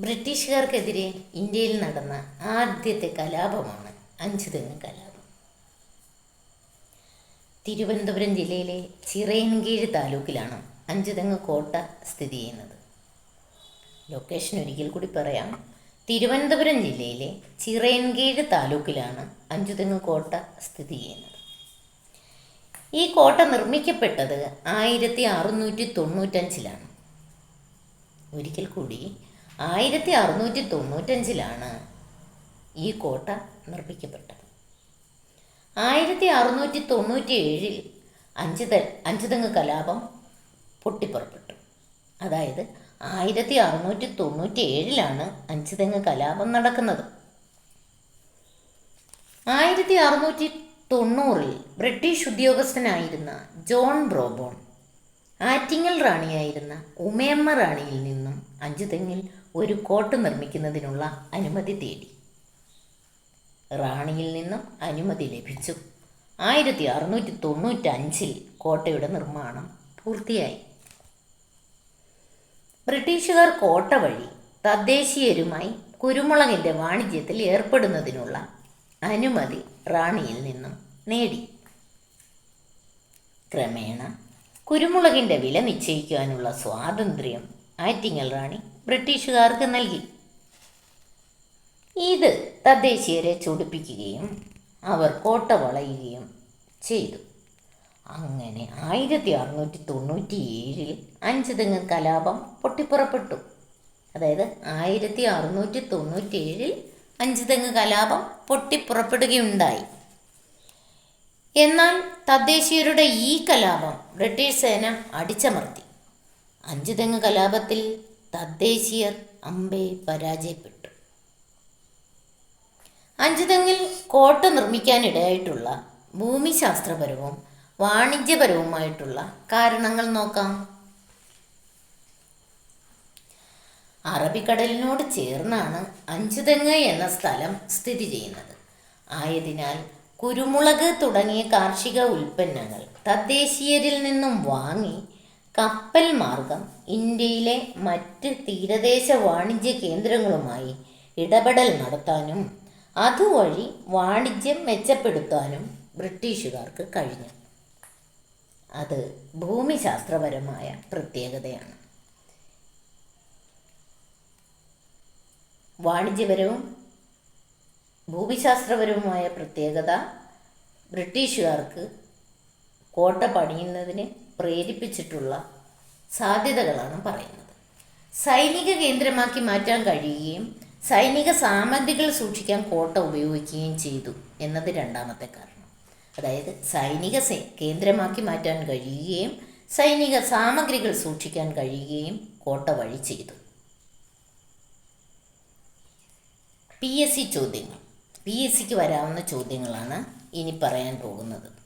ബ്രിട്ടീഷുകാർക്കെതിരെ ഇന്ത്യയിൽ നടന്ന ആദ്യത്തെ കലാപമാണ് അഞ്ചുതെങ്ങ് കലാപം. തിരുവനന്തപുരം ജില്ലയിലെ ചിറയൻകീഴ് താലൂക്കിലാണ് അഞ്ചുതെങ്ങ് കോട്ട സ്ഥിതി ചെയ്യുന്നത്. ലൊക്കേഷൻ ഒരിക്കൽ കൂടി പറയാം. തിരുവനന്തപുരം ജില്ലയിലെ ചിറയൻകീഴ് താലൂക്കിലാണ് അഞ്ചുതെങ്ങ് കോട്ട സ്ഥിതി ചെയ്യുന്നത്. ഈ കോട്ട നിർമ്മിക്കപ്പെട്ടത് ആയിരത്തി അറുന്നൂറ്റി തൊണ്ണൂറ്റഞ്ചിലാണ് ഒരിക്കൽ കൂടി ആയിരത്തി അറുന്നൂറ്റി തൊണ്ണൂറ്റഞ്ചിലാണ് ഈ കോട്ട നിർമ്മിക്കപ്പെട്ടത്. ആയിരത്തി അറുന്നൂറ്റി തൊണ്ണൂറ്റി ഏഴിൽ അഞ്ചുത അഞ്ചുതെങ്ങ് കലാപം പൊട്ടിപ്പുറപ്പെട്ടു. അതായത് ആയിരത്തി അറുന്നൂറ്റി തൊണ്ണൂറ്റി ഏഴിലാണ് അഞ്ചുതെങ്ങ് കലാപം നടക്കുന്നത്. ആയിരത്തി അറുന്നൂറ്റി തൊണ്ണൂറിൽ ബ്രിട്ടീഷ് ഉദ്യോഗസ്ഥനായിരുന്ന ജോൺ ബ്രോബോൺ ആറ്റിങ്ങൽ റാണിയായിരുന്ന ഉമയമ്മ റാണിയിൽ നിന്നും അഞ്ചുതെങ്ങിൽ ഒരു കോട്ട നിർമ്മിക്കുന്നതിനുള്ള അനുമതി തേടി. റാണിയിൽ നിന്നും അനുമതി ലഭിച്ചു. ആയിരത്തി അറുന്നൂറ്റി തൊണ്ണൂറ്റഞ്ചിൽ കോട്ടയുടെ നിർമ്മാണം പൂർത്തിയായി. ബ്രിട്ടീഷുകാർ കോട്ട വഴി തദ്ദേശീയരുമായി കുരുമുളകിന്റെ വാണിജ്യത്തിൽ ഏർപ്പെടുന്നതിനുള്ള അനുമതി റാണിയിൽ നിന്നും നേടി. ക്രമേണ കുരുമുളകിന്റെ വില നിശ്ചയിക്കാനുള്ള സ്വാതന്ത്ര്യം ആറ്റിങ്ങൽ റാണി ബ്രിട്ടീഷുകാർക്ക് നൽകി. ഇത് തദ്ദേശീയരെ ചൊടിപ്പിക്കുകയും അവർ കോട്ട വളയുകയും ചെയ്തു. അങ്ങനെ ആയിരത്തി അറുന്നൂറ്റി തൊണ്ണൂറ്റി ഏഴിൽ അഞ്ചുതെങ്ങ് കലാപം പൊട്ടിപ്പുറപ്പെട്ടു. അതായത് ആയിരത്തി അറുന്നൂറ്റി തൊണ്ണൂറ്റി ഏഴിൽ അഞ്ചുതെങ്ങ് കലാപം പൊട്ടിപ്പുറപ്പെടുകയുണ്ടായി. എന്നാൽ തദ്ദേശീയരുടെ ഈ കലാപം ബ്രിട്ടീഷ് സേന അടിച്ചമർത്തി. അഞ്ചുതെങ്ങ് കലാപത്തിൽ തദ്ദേശീയർ അമ്പെ പരാജയപ്പെട്ടു. അഞ്ചുതെങ്ങിൽ കോട്ട നിർമ്മിക്കാനിടയായിട്ടുള്ള ഭൂമിശാസ്ത്രപരവും വാണിജ്യപരവുമായിട്ടുള്ള കാരണങ്ങൾ നോക്കാം. അറബിക്കടലിനോട് ചേർന്നാണ് അഞ്ചുതെങ്ങ് എന്ന സ്ഥലം സ്ഥിതി ചെയ്യുന്നത്. ആയതിനാൽ കുരുമുളക് തുടങ്ങിയ കാർഷിക ഉൽപ്പന്നങ്ങൾ തദ്ദേശീയരിൽ നിന്നും വാങ്ങി കപ്പൽ മാർഗം ഇന്ത്യയിലെ മറ്റ് തീരദേശ വാണിജ്യ കേന്ദ്രങ്ങളുമായി ഇടപെടൽ നടത്താനും അതുവഴി വാണിജ്യം മെച്ചപ്പെടുത്താനും ബ്രിട്ടീഷുകാർക്ക് കഴിഞ്ഞു. അത് ഭൂമിശാസ്ത്രപരമായ പ്രത്യേകതയാണ്. വാണിജ്യപരവും ഭൂമിശാസ്ത്രപരവുമായ പ്രത്യേകത ബ്രിട്ടീഷുകാർക്ക് കോട്ട പണിയുന്നതിന് പ്രേരിപ്പിച്ചിട്ടുള്ള സാധ്യതകളാണ് പറയുന്നത്. സൈനിക കേന്ദ്രമാക്കി മാറ്റാൻ കഴിയുകയും സൈനിക സാമഗ്രികൾ സൂക്ഷിക്കാൻ കോട്ട ഉപയോഗിക്കുകയും ചെയ്തു എന്നത് രണ്ടാമത്തെ കാരണം. അതായത് സൈനിക കേന്ദ്രമാക്കി മാറ്റാൻ കഴിയുകയും സൈനിക സാമഗ്രികൾ സൂക്ഷിക്കാൻ കഴിയുകയും കോട്ട വഴി ചെയ്തു. പി എസ് സി ചോദ്യങ്ങൾ. പി എസ് സിക്ക് വരാവുന്ന ചോദ്യങ്ങളാണ് ഇനി പറയാൻ പോകുന്നത്.